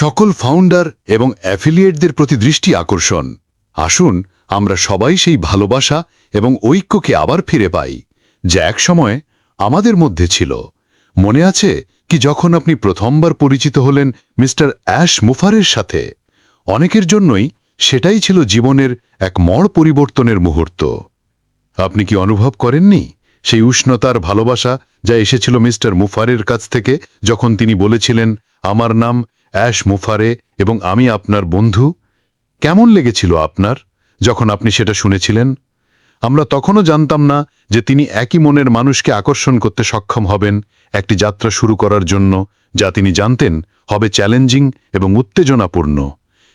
সকল ফাউন্ডার এবং অ্যাফিলিয়েটদের প্রতি দৃষ্টি আকর্ষণ। আসুন, আমরা সবাই সেই ভালোবাসা এবং ঐক্যকে আবার ফিরে পাই, যা একসময় আমাদের মধ্যে ছিল। মনে আছে কি যখন আপনি প্রথমবার পরিচিত হলেন মিস্টার অ্যাশ মুফারের সাথে? অনেকের জন্যই সেটাই ছিল জীবনের এক মড় পরিবর্তনের মুহূর্ত। আপনি কি অনুভব করেননি সেই উষ্ণতার ভালোবাসা যা এসেছিল মিস্টার মুফারের কাছ থেকে যখন তিনি বলেছিলেন, আমার নাম অ্যাশ মুফারে এবং আমি আপনার বন্ধু? কেমন লেগেছিল আপনার যখন আপনি সেটা শুনেছিলেন? আমরা তখনও জানতাম না যে তিনি একই মনের মানুষকে আকর্ষণ করতে সক্ষম হবেন একটি যাত্রা শুরু করার জন্য, যা তিনি জানতেন হবে চ্যালেঞ্জিং এবং উত্তেজনাপূর্ণ।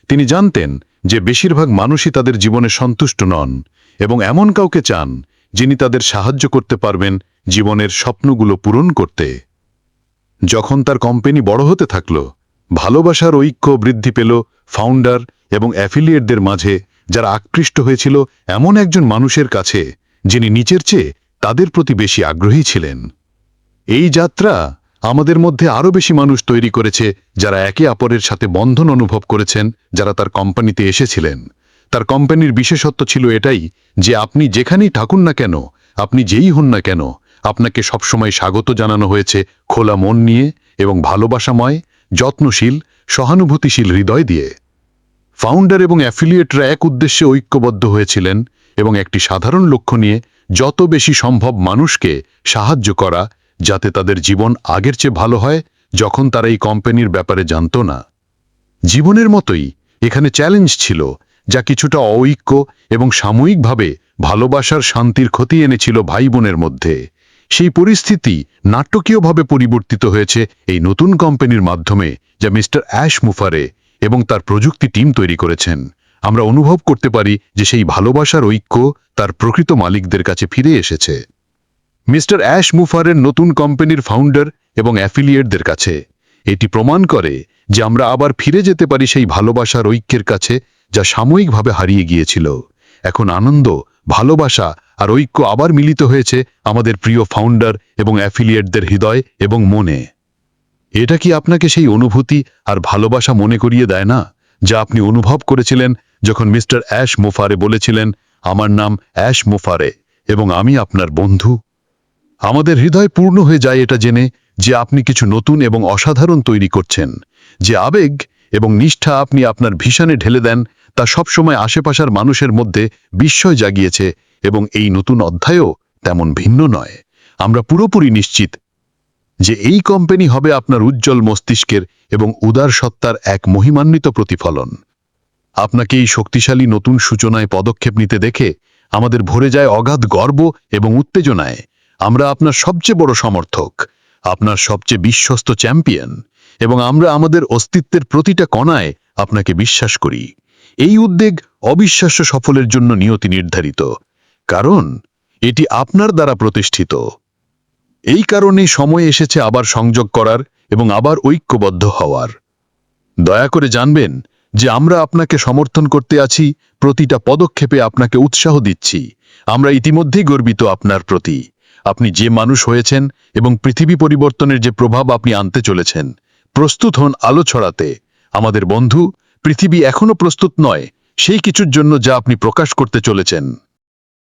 তিনি জানতেন যে বেশিরভাগ মানুষই তাদের জীবনে সন্তুষ্ট নন এবং এমন কাউকে চান যিনি তাদের সাহায্য করতে পারবেন জীবনের স্বপ্নগুলো পূরণ করতে। যখন তার কোম্পানি বড় হতে থাকল ভালোবাসার ঐক্য বৃদ্ধি পেল ফাউন্ডার এবং অ্যাফিলিয়েটদের মাঝে, যারা আকৃষ্ট হয়েছিল এমন একজন মানুষের কাছে, যিনি নিচের চেয়ে তাদের প্রতি বেশি আগ্রহী ছিলেন। এই যাত্রা আমাদের মধ্যে আরও বেশি মানুষ তৈরি করেছে যারা একে অপরের সাথে বন্ধন অনুভব করেছেন, যারা তার কোম্পানিতে এসেছিলেন। তার কোম্পানির বিশেষত্ব ছিল এটাই যে আপনি যেখানেই থাকুন না কেন, আপনি যেই হন না কেন, আপনাকে সবসময় স্বাগত জানানো হয়েছে খোলা মন নিয়ে এবং ভালোবাসাময় যত্নশীল, সহানুভূতিশীল হৃদয় দিয়ে। ফাউন্ডার এবং অ্যাফিলিয়েটরা এক উদ্দেশ্যে ঐক্যবদ্ধ হয়েছিলেন এবং একটি সাধারণ লক্ষ্য নিয়ে যত বেশি সম্ভব মানুষকে সাহায্য করা যাতে তাদের জীবন আগের চেয়ে ভালো হয় যখন তারা এই কোম্পানির ব্যাপারে জানত না। জীবনের মতোই এখানে চ্যালেঞ্জ ছিল যা কিছুটা অঐক্য এবং সাময়িকভাবে ভালোবাসার শান্তির ক্ষতি এনেছিল ভাই বোনের মধ্যে। সেই পরিস্থিতি নাটকীয়ভাবে পরিবর্তিত হয়েছে এই নতুন কোম্পানির মাধ্যমে যা মিস্টার অ্যাশ মুফারে এবং তার প্রযুক্তি টিম তৈরি করেছেন। আমরা অনুভব করতে পারি যে সেই ভালোবাসার ঐক্য তার প্রকৃত মালিকদের কাছে ফিরে এসেছে। মিস্টার অ্যাশ মুফারের নতুন কোম্পানির ফাউন্ডার এবং অ্যাফিলিয়েটদের কাছে এটি প্রমাণ করে যে আমরা আবার ফিরে যেতে পারি সেই ভালোবাসার ঐক্যের কাছে যা সাময়িকভাবে হারিয়ে গিয়েছিল। এখন আনন্দ, ভালোবাসা আর ঐক্য আবার মিলিত হয়েছে আমাদের প্রিয় ফাউন্ডার এবং অ্যাফিলিয়েটদের হৃদয় এবং মনে। এটা কি আপনাকে সেই অনুভূতি আর ভালোবাসা মনে করিয়ে দেয় না? যা আপনি অনুভব করেছিলেন যখন মিস্টার অ্যাশ মোফারে বলেছিলেন, আমার নাম অ্যাশ মোফারে এবং আমি আপনার বন্ধু আমাদের হৃদয় পূর্ণ হয়ে যায় এটা জেনে যে আপনি কিছু নতুন এবং অসাধারণ তৈরি করছেন। যে আবেগ এবং নিষ্ঠা আপনি আপনার ভীষণে ঢেলে দেন, তা সবসময় আশেপাশের মানুষের মধ্যে বিস্ময় জাগিয়েছে এবং এই নতুন অধ্যায়ও তেমন ভিন্ন নয়। আমরা পুরোপুরি নিশ্চিত যে এই কোম্পানি হবে আপনার উজ্জ্বল মস্তিষ্কের এবং উদার সত্তার এক মহিমান্বিত প্রতিফলন। আপনাকে এই শক্তিশালী নতুন সূচনায় পদক্ষেপ নিতে দেখে আমাদের ভরে যায় অগাধ গর্ব এবং উত্তেজনায়। আমরা আপনার সবচেয়ে বড় সমর্থক, আপনার সবচেয়ে বিশ্বস্ত চ্যাম্পিয়ন এবং আমরা আমাদের অস্তিত্বের প্রতিটা কণায় আপনাকে বিশ্বাস করি। এই উদ্বেগ অবিশ্বাস্য সফলের জন্য নিয়তি নির্ধারিত। কারণ, এটি আপনার দ্বারা প্রতিষ্ঠিত। এই কারণেই সময় এসেছে আবার সংযোগ করার এবং আবার ঐক্যবদ্ধ হওয়ার। দয়া করে জানবেন যে আমরা আপনাকে সমর্থন করতে আছি, প্রতিটা পদক্ষেপে আপনাকে উৎসাহ দিচ্ছি। আমরা ইতিমধ্যেই গর্বিত আপনার প্রতি। আপনি যে মানুষ হয়েছেন এবং পৃথিবী পরিবর্তনের যে প্রভাব আপনি আনতে চলেছেন প্রস্তুত হন আলো ছড়াতে। আমাদের বন্ধু, পৃথিবী এখনও প্রস্তুত নয়, সেই কিছুর জন্য যা আপনি প্রকাশ করতে চলেছেন।